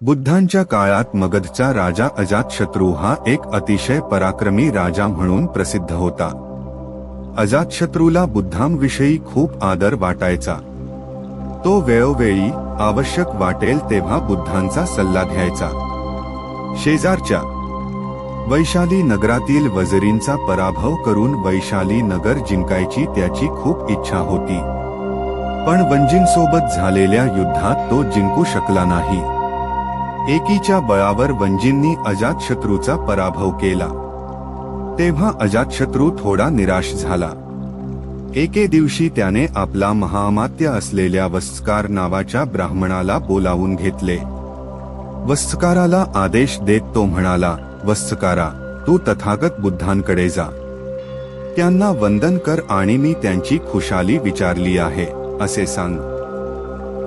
बुद्धांच्या काळात मगधचा राजा अजातशत्रू हा एक अतिशय पराक्रमी राजा म्हणून प्रसिद्ध होता. अजातशत्रूला बुद्धांविषयी खूप आदर वाटायचा. तो वेळोवेळी आवश्यक वाटेल तेव्हा बुद्धांचा सल्ला घ्यायचा. शेजारच्या वैशाली नगरातील वजरींचा पराभव करून वैशाली नगर जिंकायची त्याची खूप इच्छा होती. पण वंजींसोबत झालेल्या युद्धात तो जिंकू शकला नाही. एकीच्या बळावर वंजींनी अजातशत्रूचा पराभव केला. तेव्हा अजातशत्रू थोडा निराश झाला. एके दिवशी त्याने आपला महामात्य असलेल्या वस्कार नावाच्या ब्राह्मणाला बोलावून घेतले. वस्काराला आदेश देत तो म्हणाला वस्कारा तू तथागत बुद्धांकडे जा. त्यांना वंदन कर आणि मी त्यांची खुशाली विचारली आहे असे सांग.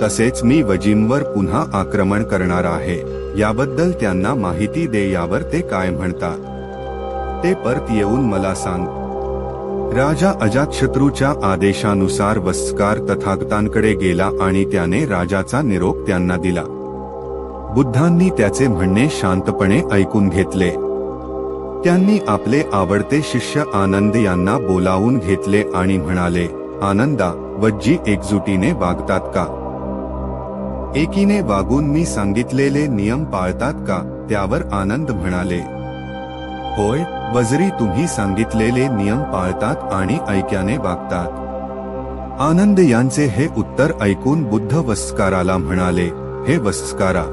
तसेच मी वजीमवर पुन्हा आक्रमण करणार आहे. याबद्दल त्यांना माहिती दे यावर ते काय म्हणतात. ते परत येऊन मला सांग. राजा अजातशत्रूच्या आदेशानुसार वस्कार तथागतांकडे गेला आणि त्याने राजाचा निरोप त्यांना दिला. बुद्धांनी त्याचे म्हणणे शांतपणे ऐकून घेतले. त्यांनी आपले आवडते शिष्य आनंद यांना बोलावून घेतले आणि म्हणाले आनंदा वज्जी एकजुटीने वागतात का? एकीने वागून मी सांगितलेले नियम पाळतात का? त्यावर आनंद म्हणाले. होय वजरी तुम्ही सांगितलेले नियम पाळतात आणि ऐक्याने वागतात. आनंद यांचे हे उत्तर ऐकून बुद्ध वस्काराला म्हणाले हे वस्कारा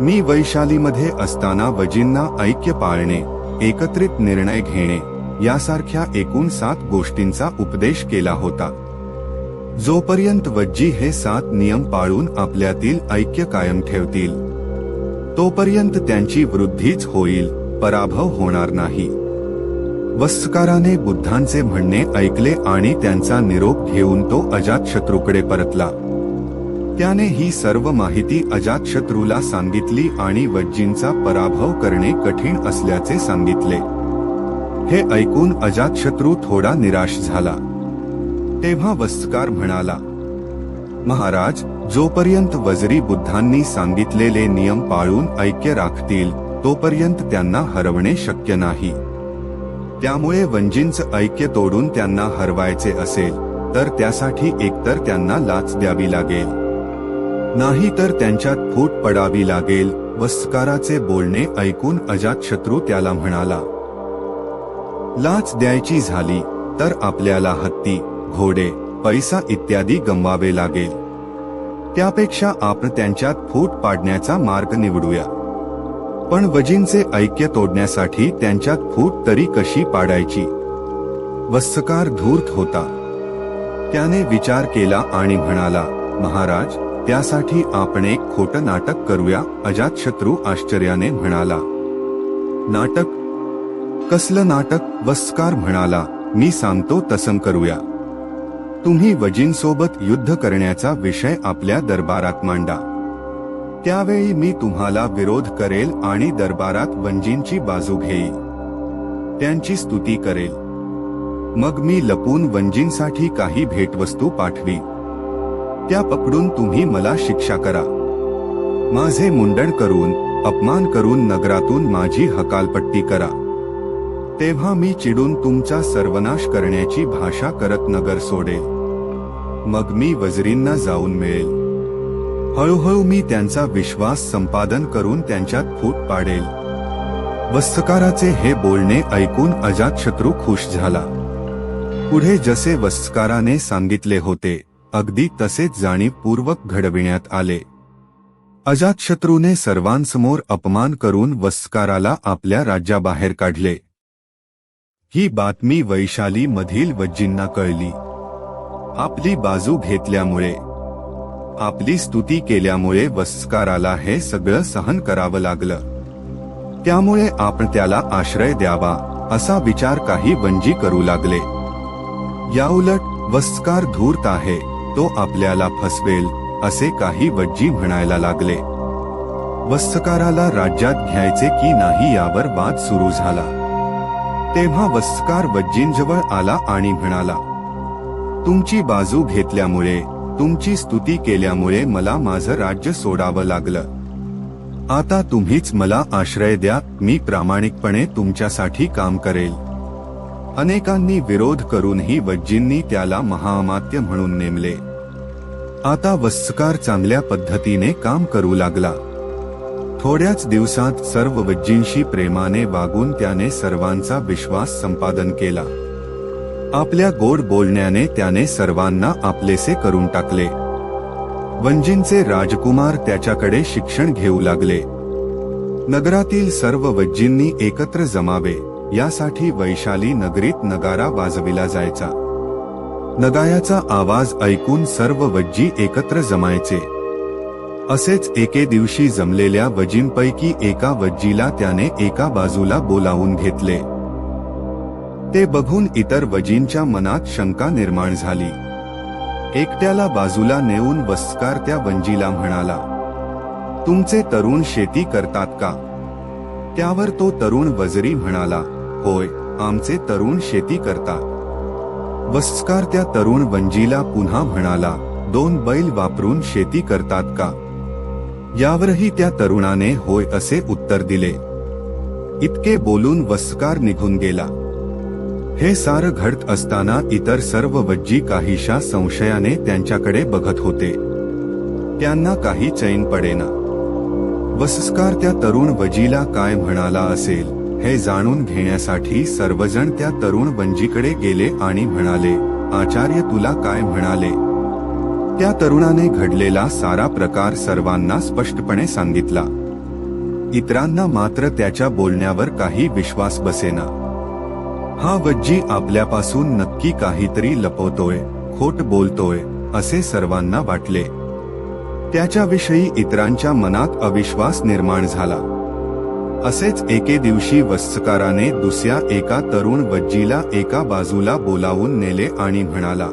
मी वैशालीमध्ये असताना वजींना ऐक्य पाळणे एकत्रित निर्णय घेणे यासारख्या एकूण सात गोष्टींचा उपदेश केला होता. जोपर्यंत वज्जी हे सात नियम पाळून आपल्यातील ऐक्य कायम ठेवतील तोपर्यंत त्यांची वृद्धीच होईल पराभव होणार नाही. वस्काराने बुद्धांचे म्हणणे ऐकले आणि त्यांचा निरोप घेऊन तो अजातशत्रूकडे परतला. त्याने ही सर्व माहिती अजातशत्रूला सांगितली आणि वज्जींचा पराभव करणे कठीण असल्याचे सांगितले. हे ऐकून अजातशत्रू थोडा निराश झाला. तेव्हा वस्कार म्हणाला महाराज जोपर्यंत वजरी बुद्धांनी सांगितलेले नियम पाळून ऐक्य राखतील तोपर्यंत त्यांना हरवणे शक्य नाही. त्यामुळे वंजींच ऐक्य तोडून त्यांना हरवायचे असेल तर त्यासाठी एकतर त्यांना लाच द्यावी लागेल. नाही तर त्यांच्यात फूट पडावी लागेल वस्काराचे बोलणे ऐकून अजातशत्रू त्याला म्हणाला. लाच द्यायची झाली तर आपल्याला हत्ती घोडे पैसा इत्यादी गमवावे लागेल. त्यापेक्षा आपण त्यांच्यात फूट पाडण्याचा मार्ग निवडूया. पण वजींचे ऐक्य तोडण्यासाठी त्यांच्यात फूट तरी कशी पाडायची? वस्सकार धूर्त होता. त्याने विचार केला आणि म्हणाला महाराज त्यासाठी आपण एक खोटं नाटक करूया अजातशत्रू आश्चर्याने म्हणाला. नाटक? कसलं नाटक? वस्कार म्हणाला. मी सांगतो तसं करूया. तुम्ही वजींसोबत युद्ध करण्याचा विषय आपल्या दरबारात मांडा. त्यावेळी मी तुम्हाला विरोध करेल आणि दरबारात वंजींची बाजू घेईल. त्यांची स्तुती करेल. मग मी लपून वंजींसाठी काही भेटवस्तू पाठवी त्या पकडून तुम्ही मला शिक्षा करा. माझे मुंडण करून अपमान करून नगरातून माझी हकालपट्टी करा. तेव्हा मी चिडून तुमचा सर्वनाश करण्याची भाषा करत नगर सोडेल. मग मी वजरींना जाऊन मिळेल. हळूहळू मी त्यांचा विश्वास संपादन करून त्यांच्यात फूट पाडेल. वस्त्रकाराचे हे बोलणे ऐकून अजातशत्रू खुश झाला. पुढे जसे वस्काराने सांगितले होते अगदी तसेच जाणीवपूर्वक घडविण्यात आले. अजातशत्रूने सर्वांसमोर अपमान करून वस्काराला आपल्या राज्याबाहेर काढले. ही बातमी वैशाली मधील वज्जींना कळली. आपली बाजू घेतल्यामुळे आपली स्तुती केल्यामुळे वस्काराला हे सगळं सहन करावं लागलं. त्यामुळे आपण त्याला आश्रय द्यावा असा विचार काही वंजी करू लागले. याउलट वस्कार धूर्त आहे तो आपल्याला फसवेल असे काही वज्जी म्हणायला लागले. वस्काराला राज्यात घ्यायचे की नाही यावर वाद सुरू झाला. तेव्हा वस्कार वज्जींजवळ आला आणि म्हणाला तुमची बाजू घेतल्यामुळे तुमची स्तुती केल्यामुळे मला माझं राज्य सोडावं लागलं. आता तुम्हीच मला आश्रय द्या मी प्रामाणिकपणे तुमच्यासाठी काम करेल. अनेकांनी विरोध करूनही वज्जींनी त्याला महाअमात्य म्हणून नेमले. आता वस्कार चांगल्या पद्धतीने काम करू लागला. थोड्याच दिवसात सर्व वज्जींशी प्रेमाने वागून त्याने सर्वांचा विश्वास संपादन केला. आपल्या गोड बोलण्याने त्याने सर्वांना आपलेसे करून टाकले. वंजींचे राजकुमार त्याच्याकडे शिक्षण घेऊ लागले. नगरातील सर्व वज्जींनी एकत्र जमावे यासाठी वैशाली नगरीत नगारा वाजविला जायचा. नगायाचा आवाज ऐकून सर्व वज्जी एकत्र जमायचे. असेच एके दिवशी जमलेल्या वजींपैकी एका वज्जीला त्याने एका बाजूला बोलावून घेतले. ते बघून इतर वजींच्या मनात शंका निर्माण झाली. एकट्याला बाजूला नेऊन वस्कार त्या वंजीला म्हणाला तुमचे तरुण शेती करतात का? त्यावर तो तरुण वजरी म्हणाला होय आमचे तरुण शेती करतात. वस्कार त्या तरुण वंजीला पुन्हा म्हणाला दोन बैल वापरून शेती करतात का? यावरही त्या तरुणाने होय असे उत्तर दिले. इतके बोलून वस्कार निघून गेला. हे सार घडत असताना इतर सर्व वज्जी काहीशा संशयाने त्यांच्याकडे बघत होते. त्यांना काही चैन पडेना. वसस्कार त्या तरुण वजीला काय म्हणाला असेल हे जाणून घेण्यासाठी सर्वजण त्या तरुण वंजीकडे गेले आणि म्हणाले आचार्य तुला काय म्हणाले? त्या तरुणाने घडलेला सारा प्रकार सर्वांना स्पष्टपणे सांगितला. इतरांना मात्र त्याच्या बोलण्यावर काही विश्वास बसेना. हा वज्जी आपल्यापासून नक्की काहीतरी लपवतोय खोट बोलतोय असे सर्वांना वाटले. त्याच्याविषयी इतरांच्या मनात अविश्वास निर्माण झाला. असेच एके दिवशी वस्सकाराने दुसऱ्या एका तरुण वज्जीला एका बाजूला बोलावून नेले आणि म्हणाला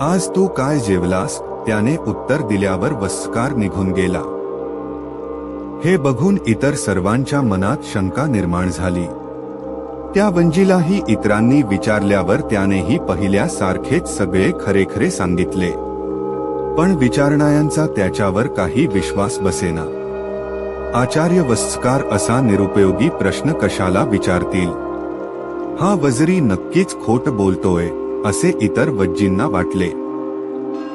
आज तू काय जेवलास? त्याने उत्तर दिल्यावर वस्सकार निघून गेला. हे बघून इतर सर्वांच्या मनात शंका निर्माण झाली. त्या वंजीलाही इतरांनी विचारल्यावर त्यानेही पहिल्या सारखेच सगळे खरेखरे सांगितले. पण विचारणायांचा त्याच्यावर काही विश्वास बसेना. आचार्य वस्कार असा निरुपयोगी प्रश्न कशाला विचारतील? हा वजरी नक्कीच खोट बोलतोय असे इतर वज्जींना वाटले.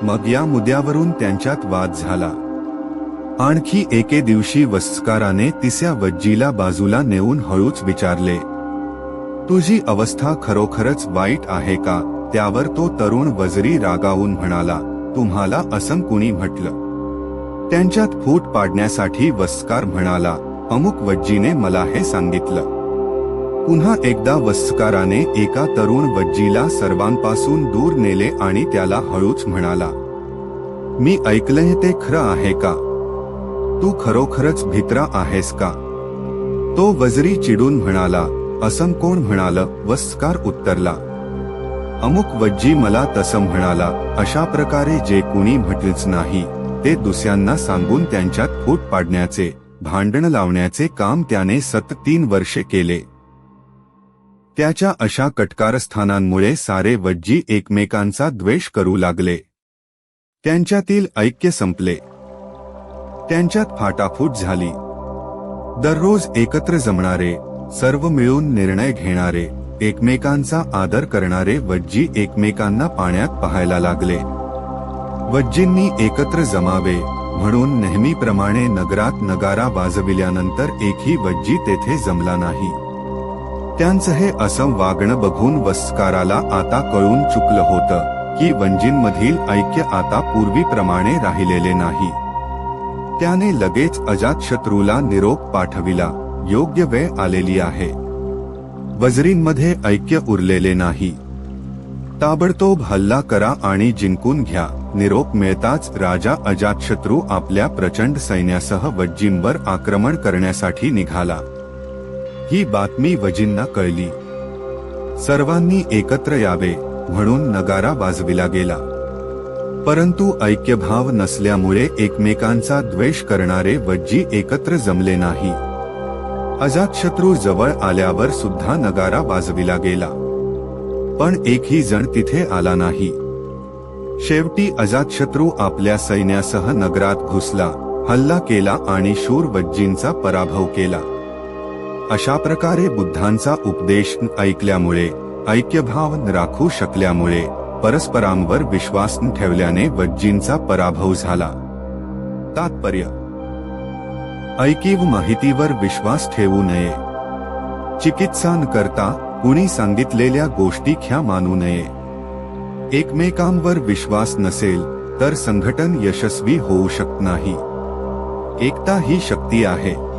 मग या मुद्द्यावरून त्यांच्यात वाद झाला. आणखी एके दिवशी वस्काराने तिसऱ्या वज्जीला बाजूला नेऊन हळूच विचारले तुझी अवस्था खरोखरच वाईट आहे का? त्यावर तो तरुण वजरी रागावून म्हणाला तुम्हाला असं कुणी म्हटलं? त्यांच्यात फूट पाडण्यासाठी वस्कार म्हणाला अमुक वज्जीने मला हे सांगितलं. पुन्हा एकदा वस्काराने एका तरुण वज्जीला सर्वांपासून दूर नेले आणि त्याला हळूच म्हणाला मी ऐकलंय ते खरं आहे का? तू खरोखरच भित्रा आहेस का? तो वजरी चिडून म्हणाला असं कोण म्हणालं? वस्कार उत्तरला. अमुक वज्जी मला तसं म्हणाला अशा प्रकारे जे कुणी म्हटलेच नाही ते दुसऱ्यांना सांगून त्यांच्यात फूट पाडण्याचे भांडण लावण्याचे काम त्याने सत तीन वर्षे केले. त्याच्या अशा कटकारस्थानांमुळे सारे वज्जी एकमेकांचा द्वेष करू लागले. त्यांच्यातील ऐक्य संपले. त्यांच्यात फाटाफूट झाली. दररोज एकत्र जमणारे सर्व मिळून निर्णय घेणारे एकमेकांचा आदर करणारे वज्जी एकमेकांना पाण्यात पाहायला लागले. वज्जींनी एकत्र जमावे म्हणून नेहमीप्रमाणे नगरात नगारा वाजविल्यानंतर एकही वज्जी तेथे जमला नाही. त्यांचं हे असं वागणं बघून वस्काराला आता कळून चुकलं होतं की वंजींमधील ऐक्य आता पूर्वीप्रमाणे राहिलेले नाही. त्याने लगेच अजातशत्रूला निरोप पाठविला. योग्य वेळ आलेली आहे. वजरींमध्ये ऐक्य उरलेले नाही. ताबडतोब हल्ला करा आणि जिंकून घ्या. निरोप मिळताच राजा अजातशत्रू आपल्या प्रचंड सैन्यासह वज्जींवर आक्रमण करण्यासाठी निघाला. ही बातमी वजींना कळली. सर्वांनी एकत्र यावे म्हणून नगारा वाजविला गेला. परंतु ऐक्यभाव नसल्यामुळे एकमेकांचा द्वेष करणारे वज्जी एकत्र जमले नाही. अजातशत्रू जवळ आल्यावर सुद्धा नगारा वाजविला गेला. पण एकही जण तिथे आला नाही. शेवटी अजातशत्रू आपल्या सैन्यासह नगरात घुसला हल्ला केला आणि शूर वज्जींचा पराभव केला. अशा प्रकारे बुद्धांचा उपदेश ऐकल्यामुळे ऐक्यभाव राखू शकल्यामुळे परस्परांवर विश्वास ठेवल्याने वज्जींचा पराभव झाला. तात्पर्य ऐकीव माहितीवर विश्वास ठेवू नये. चिकित्सा न करता कुणी सांगितलेल्या गोष्टी ख्या मानू नये. एकमेकांवर विश्वास नसेल तर संघटन यशस्वी होऊ शकत नाही. एकता ही शक्ती आहे.